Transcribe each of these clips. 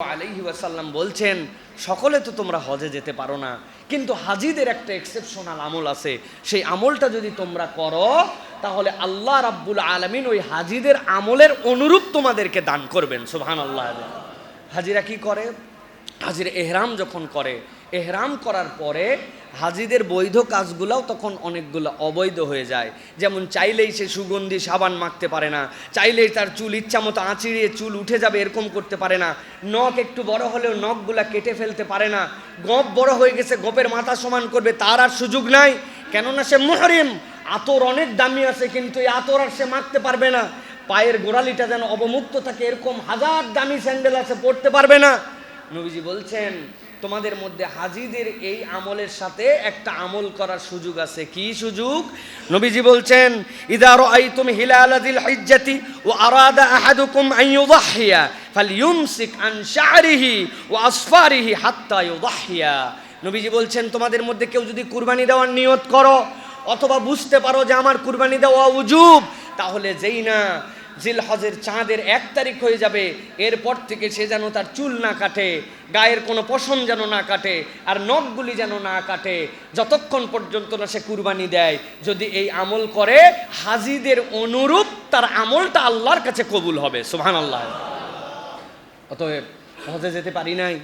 আলাইহি ওয়াসাল্লাম বলছেন, সকলে তো তোমরা হজে যেতে পারো না, কিন্তু হাজিদের একটা এক্সেপশনাল আমল আছে। সেই আমলটা যদি তোমরা করো, তাহলে আল্লাহ রাব্বুল আলমিন ওই হাজিদের আমলের অনুরূপ তোমাদেরকে দান করবেন সুহান আল্লাহ হাজিরা কি করে? হাজির এহরাম যখন করে এহরাম করার পরে হাজিদের বৈধ কাজগুলোও তখন অনেকগুলো অবৈধ হয়ে যায়। যেমন চাইলেই সে সুগন্ধি সাবান মাখতে পারে না, চাইলেই তার চুল ইচ্ছা মতো আঁচিড়িয়ে চুল উঠে যাবে এরকম করতে পারে না, নখ একটু বড় হলেও নখগুলা কেটে ফেলতে পারে না, গপ বড় হয়ে গেছে, গপের মাথা সমান করবে, তার আর সুযোগ নাই। কেননা সে মুহরিম, আতর অনেক দামি আছে, কিন্তু এই আতর আর সে মাখতে পারবে না। পায়ের গোড়ালিটা যেন অবমুক্ত থাকে, এরকম হাজার দামি স্যান্ডেল আছে, পড়তে পারবে না। নবীজি বলছেন তোমাদের মধ্যে হাজিদের এই আমলের সাথে একটা আমল করার সুযোগ আছে। কি সুযোগ? নবীজি বলছেন ইদারো আই তুমি হিলালাদিল হিজ্জাতি ও আরাদা আহাদুকুম আন ইউদাহিয়া ফালইউমসিক আন শারিহি ও আসফারিহি হাত্তা ইউদাহিয়া। নবীজি বলছেন, তোমাদের মধ্যে কেউ যদি কুরবানি দেওয়ার নিয়ত করো অথবা বুঝতে পারো যে আমার কুরবানি দেওয়া উজুব, তাহলে যেই না জিল হজের চাঁদের এক তারিখ হয়ে যাবে। এরপর থেকে সে যেন তার চুল না কাটে, গায়ের কোনো পশম যেন না কাটে আর নখগুলি যেন না কাটে। যতক্ষণ পর্যন্ত না সে কুরবানি দেয়, যদি এই আমল করে, হাজিদের অনুরূপ তার আমলটা আল্লাহর কাছে কবুল হবে সুহান আল্লাহ অতএব হজে যেতে পারি নাই,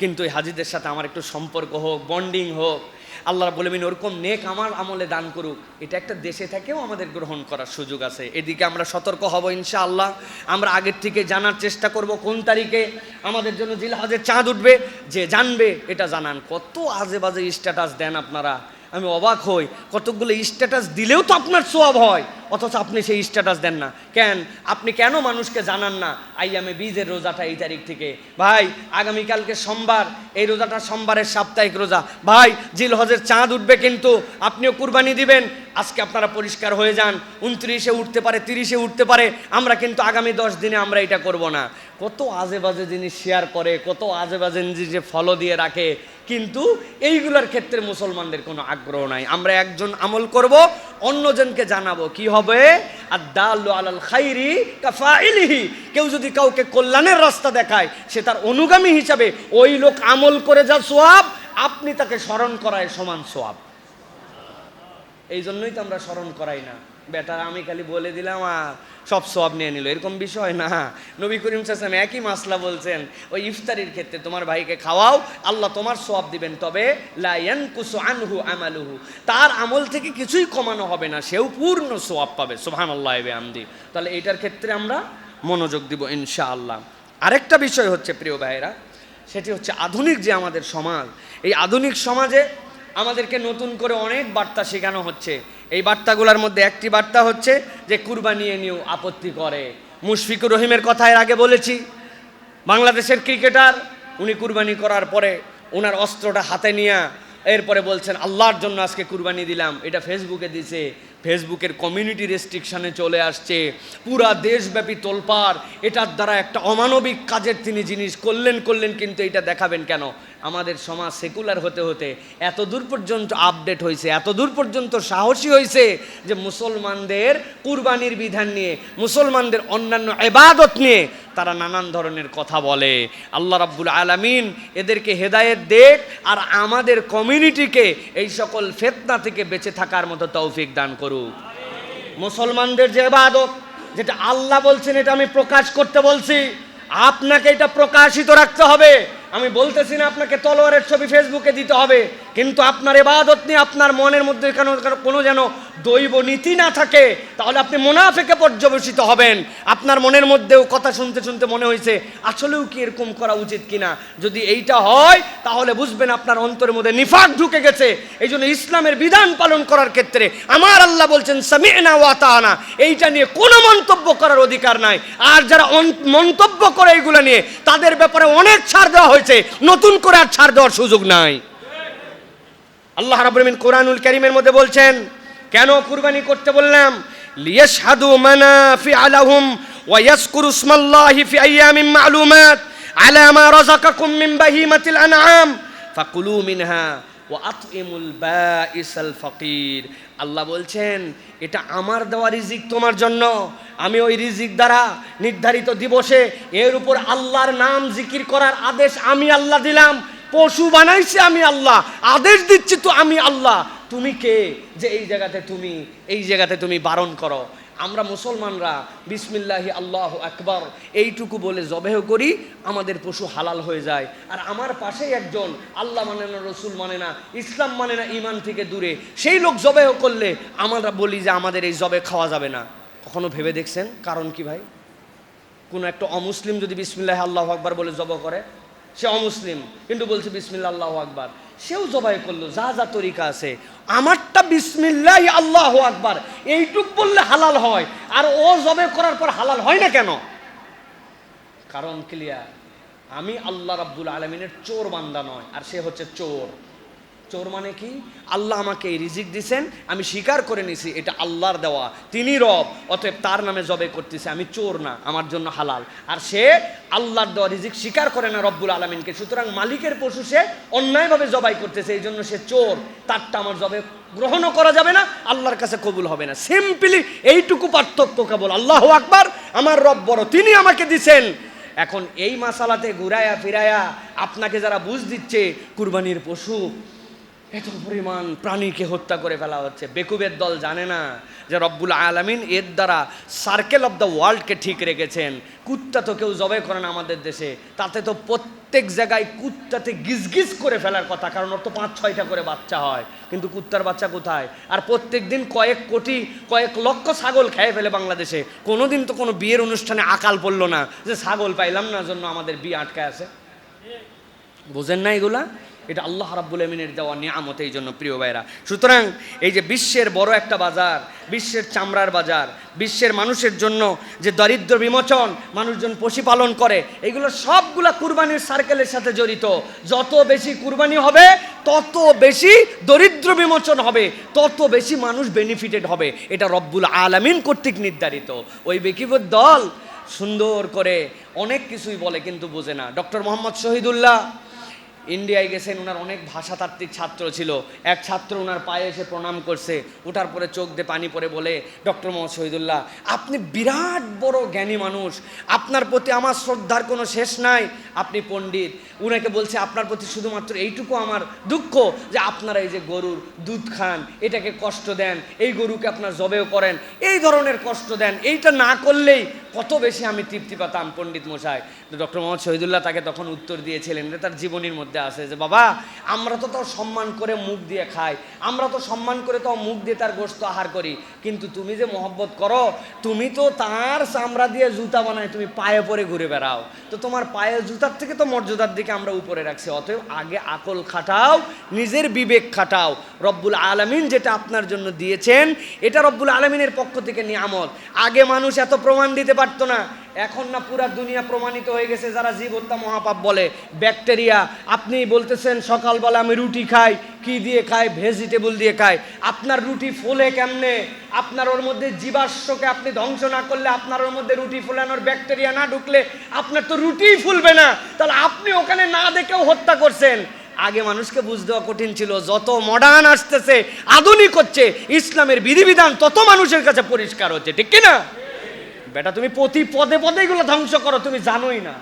কিন্তু এই হাজিদের সাথে আমার একটু সম্পর্ক হোক, বন্ডিং হোক আল্লাহ বলবেন ওরকম নেক আমার আমলে দান করুক। এটা একটা দেশে থেকেও আমাদের গ্রহণ করার সুযোগ আছে। এদিকে আমরা সতর্ক হব ইনশাআল্লাহ। আমরা আগের থেকে জানার চেষ্টা করব কোন তারিখে আমাদের জন্য জিলহাজের চাঁদ উঠবে, যে জানবে, এটা জানান। কত আজে বাজে স্ট্যাটাস দেন আপনারা। আমি অবাক হই। কতকগুলো স্ট্যাটাস দিলেও তো আপনার সোয়াব হয়। অথচ আপনি সেই স্ট্যাটাস দেন না। কেন? আপনি কেন মানুষকে জানান না আইয়ামে বিজের রোজাটা এই তারিখ থেকে? ভাই, আগামীকালকে সোমবার, এই রোজাটা সোমবারের সাপ্তাহিক রোজা। ভাই জিল হজের চাঁদ উঠবে কিন্তু। আপনিও কুরবানি দিবেন আজকে আপনারা পরিষ্কার হয়ে যান, উনত্রিশে উঠতে পারে, তিরিশে উঠতে পারে, আমরা কিন্তু আগামী দশ দিনে আমরা এটা করব না। কত আজে বাজে জিনিস শেয়ার করে, কত আজে বাজে জিনিস ফলো দিয়ে রাখে, কিন্তু এইগুলোর ক্ষেত্রে মুসলমানদের কোনো আগ্রহ নাই। আমরা একজন আমল করব, অন্যজনকে জানাব, কি হবে? আর দাল আলাল খাইরি কাফাইলিহি। কেউ যদি কাউকে কল্যাণের রাস্তা দেখায়, সে তার অনুগামী হিসাবে ওই লোক আমল করে যা সোয়াব, আপনি তাকে স্মরণ করায় সমান সোয়াব। এই জন্যই তো আমরা স্মরণ করাই না। বেটার আমি খালি বলে দিলাম সব সব নিয়ে নিল। এরকম বিষয় না। নবী করিম সাসলাম একই মাসলা বলছেন, ওই ইফতারির ক্ষেত্রে তোমার ভাইকে খাওয়াও, আল্লাহ তোমার সব দিবেন। তবে লায়ান কুসু আনহু আমালুহু। তার আমল থেকে কিছুই কমানো হবে না। সেও পূর্ণ সোয়াব পাবে। সোহান আল্লাহ আমদি তাহলে এটার ক্ষেত্রে আমরা মনোযোগ দিব ইনশাআল্লাহ। আরেকটা বিষয় হচ্ছে, প্রিয় ভাইয়েরা, সেটি হচ্ছে আধুনিক যে আমাদের সমাজ, এই আধুনিক সমাজে আমাদেরকে নতুন করে অনেক বার্তা শেখানো হচ্ছে। এই বার্তাগুলোর মধ্যে একটি বার্তা হচ্ছে যে, কুরবানি নিয়েও আপত্তি করে। মুশফিকুর রহিমের কথা এর আগে বলেছি, বাংলাদেশের ক্রিকেটার, উনি কুরবানি করার পরে ওনার অস্ত্রটা হাতে নিয়ে এরপরে বলছেন, আল্লাহর জন্য আজকে কুরবানি দিলাম। এটা ফেসবুকে দিছে ফেসবুকের কমিউনিটি রেস্ট্রিকশানে চলে আসছে, পুরা দেশব্যাপী তোলপার এটার দ্বারা একটা অমানবিক কাজের তিনি জিনিস করলেন করলেন, কিন্তু এটা দেখাবেন কেন? আমাদের সমাজ সেকুলার হতে হতে এত দূর পর্যন্ত আপডেট হয়েছে এত দূর পর্যন্ত সাহসী হয়েছে যে মুসলমানদের কুরবানির বিধান নিয়ে, মুসলমানদের অন্যান্য এবাদত নিয়ে তারা নানান ধরনের কথা বলে। আল্লাহ রাব্বুল আলামিন এদেরকে হেদায়েত দেখ আর আমাদের কমিউনিটিকে এই সকল ফেতনা থেকে বেঁচে থাকার মতো তৌফিক দান করুক। মুসলমানদের যে এবাদত যেটা আল্লাহ বলছেন এটা আমি প্রকাশ করতে বলছি, আপনাকে এটা প্রকাশিত রাখতে হবে। আমি বলতেছি না আপনাকে তলোয়ারের ছবি ফেসবুকে দিতে হবে। কিন্তু আপনার এবাদত নিয়ে আপনার মনের মধ্যে কেন কোনো যেন দৈব নীতি না থাকে, তাহলে আপনি মোনাফেকে পর্যবেসিত হবেন। আপনার মনের মধ্যেও কথা শুনতে শুনতে মনে হয়েছে, আসলেও কি এরকম করা উচিত কিনা? যদি এইটা হয়, তাহলে বুঝবেন আপনার অন্তরের মধ্যে নিফাক ঢুকে গেছে। এই জন্য ইসলামের বিধান পালন করার ক্ষেত্রে আমার আল্লাহ বলছেন, সামিনা ওয়াতানা এইটা নিয়ে কোনো মন্তব্য করার অধিকার নাই। আর যারা মন্তব্য করে এইগুলো নিয়ে, তাদের ব্যাপারে অনেক ছাড় দেওয়া হয়েছে। নতুন করে আর ছাড় দেওয়ার সুযোগ নাই। আল্লাহ রাব্বুল আলামিন কোরআনুল কারীমের মধ্যে বলছেন, কেন কুরবানি করতে বললাম? লিয়াশহাদু মানাফি আলাহুম ওয়া ইয়াজকুরু ইসমাল্লাহি ফি আইয়ামিন মা'লুমাত আলা মা রাযাকাকুম মিন বাহিমাতিল আনআম ফাকুলু মিনহা ও আতইমুল বাইসাল ফকির। আল্লাহ বলছেন, এটা আমার দেওয়া রিজিক তোমার জন্য। আমি ওই রিজিক দ্বারা নির্ধারিত দিবসে এর উপর আল্লাহর নাম জিকির করার আদেশ আমি আল্লাহ দিলাম। পশু বানাইছি আমি আল্লাহ, আদেশ দিচ্ছি তো আমি আল্লাহ। তুমি কে? যে এই জায়গাতে তুমি, এই জায়গাতে তুমি বারণ করো। আমরা মুসলমানরা, বিসমিল্লাহি আল্লাহ আকবর, এইটুকু বলে জবেহ করি, আমাদের পশু হালাল হয়ে যায়। আর আমার পাশেই একজন, আল্লাহ মানে না, রসুল মানে না, ইসলাম মানে না ইমান থেকে দূরে। সেই লোক জবেহ করলে আমরা বলি যে আমাদের এই জবে খাওয়া যাবে না। কখনো ভেবে দেখছেন কারণ কি ভাই? কোনো একটা অমুসলিম যদি বিসমিল্লাহ আল্লাহ আকবার বলে জব করে সে অমুসলিম। কিন্তু বলছে বিসমিল্লা আল্লাহ আকবার। সেও জবাই করল, যা যা তরিকা আছে, আমারটা বিসমিল্লা আল্লাহ আকবার। এইটুক বললে হালাল হয়, আর ও জবে করার পর হালাল হয় না কেন? কারণ ক্লিয়ার আমি আল্লাহ রাব্বুল আলমিনের চোর বান্দা নয়, আর সে হচ্ছে চোর। চোর মানে কি? আল্লাহ আমাকে এই রিজিক দিছেন, আমি স্বীকার করে নিছি, এটা আল্লাহর দেওয়া। তিনি রব, অতএব তার নামে জবে করতেছে, আমি চোর না, আমার জন্য হালাল। আর সে আল্লাহর দেওয়া রিজিক স্বীকার করে না রব্বুল আলমিনকে, সুতরাং মালিকের পশু সে অন্যায়ভাবে জবাই করতেছে, এই জন্য সে চোর। তারটা আমার জবে গ্রহণও করা যাবে না, আল্লাহর কাছে কবুল হবে না। সিম্পলি এইটুকু পার্থক্য কেবল। আল্লাহ আকবার, আমার রব বড়, তিনি আমাকে দিছেন। এখন এই মাসালাতে ঘুরায়া ফিরায়া আপনাকে যারা বুঝ দিচ্ছে, কুরবানির পশু এত পরিমাণ প্রাণীকে হত্যা করে ফেলা হচ্ছে। বেকুবের দল জানে না যে রব্বুল আলামিন এর দ্বারা সার্কেল অফ দ্য ওয়ার্ল্ডকে ঠিক রেখেছেন। কুত্তা তো কেউ জবে করে না আমাদের দেশে। তাতে তো প্রত্যেক জায়গায় কুত্তাতে গিজগিজ করে ফেলার কথা, কারণ ওর তো পাঁচ, ছয়টা করে বাচ্চা হয়। কিন্তু কুত্তার বাচ্চা কোথায়? আর প্রত্যেক দিন কয়েক কোটি, কয়েক লক্ষ ছাগল খেয়ে ফেলে বাংলাদেশে। কোনো দিন তো কোনো বিয়ের অনুষ্ঠানে আকাল পড়ল না যে ছাগল পাইলাম না জন্য আমাদের বিয়ে আটকে আছে। বোঝেন না এগুলা? এটা আল্লাহ রাব্বুল আমিনের দেওয়া নিয়ামত এই জন্য প্রিয় ভাইরা। সুতরাং এই যে বিশ্বের বড় একটা বাজার, বিশ্বের চামড়ার বাজার, বিশ্বের মানুষের জন্য যে দরিদ্র বিমোচন, মানুষজন পশুপালন করে, এগুলো সবগুলা কুরবানির সার্কেলের সাথে জড়িত। যত বেশি কুরবানি হবে, তত বেশি দরিদ্র বিমোচন হবে, তত বেশি মানুষ বেনিফিটেড হবে। এটা রব্বুল আলামিন কর্তৃক নির্ধারিত। ওই বেকিবুর দল সুন্দর করে অনেক কিছুই বলে, কিন্তু বোঝে না। ডক্টর মোহাম্মদ শহীদুল্লাহ ইন্ডিয়ায় গেছেন ওনার অনেক ভাষাতাত্ত্বিক ছাত্র ছিল। এক ছাত্র ওনার পায়ে এসে প্রণাম করছে ওঠার পরে চোখ দিয়ে পানি পরে বলে, ডক্টর মোহাম্মদ শহীদুল্লাহ, আপনি বিরাট বড় জ্ঞানী মানুষ, আপনার প্রতি আমার শ্রদ্ধার কোনো শেষ নাই। আপনি পণ্ডিত। উনাকে বলছে, আপনার প্রতি শুধুমাত্র এইটুকু আমার দুঃখ, যে আপনারা এই যে গরুর দুধ খান, এটাকে কষ্ট দেন, এই গরুকে আপনার জবেও করেন, এই ধরনের কষ্ট দেন, এইটা না করলেই কত বেশি আমি তৃপ্তি পাতাম পণ্ডিত মশাই। ডক্টর মোহাম্মদ শহীদুল্লাহ তাকে তখন উত্তর দিয়েছিলেন, এটা তার জীবনীর মধ্যে আছে যে, বাবা, আমরা তো তাও সম্মান করে মুখ দিয়ে খাই, আমরা তো সম্মান করে তাও মুখ দিয়ে তার গোস্ত আহার করি। কিন্তু তুমি যে মহব্বত করো, তুমি তো তার চামড়া দিয়ে জুতা বানায় তুমি পায়ে পরে ঘুরে বেড়াও। তো তোমার পায়ে জুতার থেকে তো মর্যাদার দিকে আমরা উপরে রাখছি, অতএব আগে আকল খাটাও, নিজের বিবেক খাটাও। রব্বুল আলমিন যেটা আপনার জন্য দিয়েছেন, এটা রব্বুল আলমিনের পক্ষ থেকে নিয়ামত। আগে মানুষ এত প্রমাণ দিতে পারতো না। এখন না পুরা দুনিয়া প্রমাণিত হয়ে গেছে যারা জীব হত্যা মহাপাপ বলে। ব্যাকটেরিয়া, আপনি বলতেছেন সকালবেলা আমি রুটি খাই, কি দিয়ে খাই? ভেজিটেবল দিয়ে খাই। আপনার রুটি ফোলে কেমনে? আপনার ওর মধ্যে জীবাশ্মকে আপনি ধ্বংস না করলে আপনার ওর মধ্যে রুটি ফোলানোর ব্যাকটেরিয়া না ঢুকলে আপনার তো রুটিই ফুলবে না। তাহলে আপনি ওখানে না দেখেও হত্যা করছেন। আগে মানুষকে বুঝ দেওয়া কঠিন ছিল, যত মডার্ন আসতেছে, আধুনিক হচ্ছে, ইসলামের বিধিবিধান তত মানুষের কাছে পরিষ্কার হচ্ছে, ঠিক কিনা? বেটা, তুমি প্রতি পদে পদে এগুলো ধ্বংস করো, তুমি জানোই না।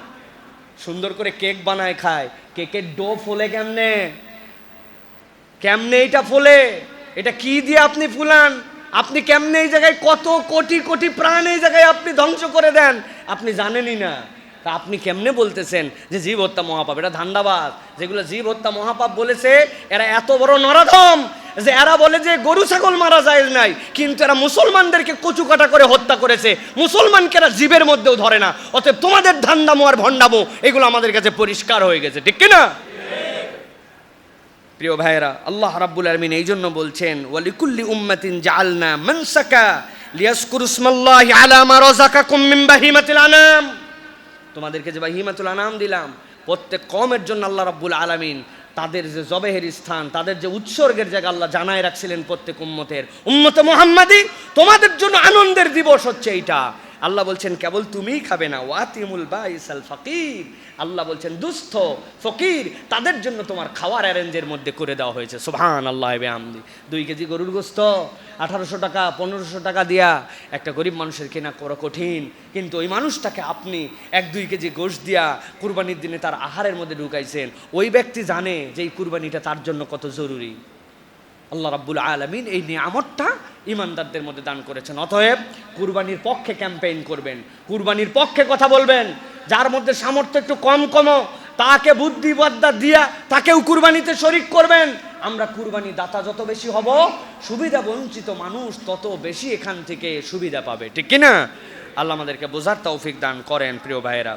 সুন্দর করে কেক বানায় খায়। কেকের ডো ফোলে কেমনে? কেমনে এটা ফোলে? এটা কি দিয়ে আপনি ফুলান? আপনি কেমনে এই জায়গায় কত কোটি কোটি প্রাণ এই জায়গায় আপনি ধ্বংস করে দেন? আপনি জানেনই না। তা আপনি কেমনে বলতেছেন যে জীব হত্যা মহাপাপ? এটা ধান্দাবাদ যেগুলো জীব হত্যা মহাপাপ বলেছে, এরা এত বড় নরাধম যে এরা বলে যে গরু ছাগল মারা যায় নাই, কিন্তু এরা মুসলমানদেরকে কচু কাটা করে হত্যা করেছে। মুসলমানকে এরা জীবের মধ্যেও ধরে না। অতএব তোমাদের ধান্দামো আর ভণ্ডামো, এগুলো আমাদের কাছে পরিষ্কার হয়ে গেছে। ঠিক কিনা? প্রিয় ভাইয়েরা, আল্লাহ রাব্বুল আলমিন এই জন্য বলছেন, ওয়ালিকুল্লি উম্মাতিন জাআলনা মানসাকা লিয়াসকুরু ইসমাল্লাহি আলা মা রাযাকাকুম মিন বাহিমাতিল আনাম। তোমাদেরকে যে বাহিমাতুল আনাম দিলাম, প্রত্যেক কমের জন্য আল্লাহ রাব্বুল আলামিন তাদের যে জবেহের স্থান, তাদের যে উৎসর্গের জায়গা আল্লাহ জানায় রাখছিলেন প্রত্যেক উম্মতের। উম্মতে মোহাম্মাদি, তোমাদের জন্য আনন্দের দিবস হচ্ছে এইটা। আল্লাহ বলছেন, কেবল তুমিই খাবে না। ওয়াতিমুল বাইসাল ফকির। আল্লাহ বলছেন, দুস্থ, ফকির, তাদের জন্য তোমার খাওয়ার অ্যারেঞ্জের মধ্যে করে দেওয়া হয়েছে। সুবহান আল্লাহ আমদি দুই কেজি গরুর গোস্ত, আঠারোশো টাকা, পনেরোশো টাকা দিয়া একটা গরিব মানুষের কেনা করা কঠিন। কিন্তু ওই মানুষটাকে আপনি এক, দুই কেজি গোশ দিয়া কুরবানির দিনে তার আহারের মধ্যে ঢুকাইছেন। ওই ব্যক্তি জানে যে এই কুরবানিটা তার জন্য কত জরুরি। আল্লাহ রাব্বুল আলমিন এই নিয়ামতটা ইমানদারদের মধ্যে দান করেছেন। অতএব কুরবানির পক্ষে ক্যাম্পেইন করবেন। কুরবানির পক্ষে কথা বলবেন। যার মধ্যে সামর্থ্য একটু কম কম, তাকে বুদ্ধিবদ্যা দিয়া তাকেও কুরবানিতে শরিক করবেন। আমরা কুরবানি দাতা যত বেশি হব, সুবিধা বঞ্চিত মানুষ তত বেশি এখান থেকে সুবিধা পাবে। ঠিক কিনা? আল্লাহ আমাদেরকে বোঝার তৌফিক দান করেন প্রিয় ভাইয়েরা।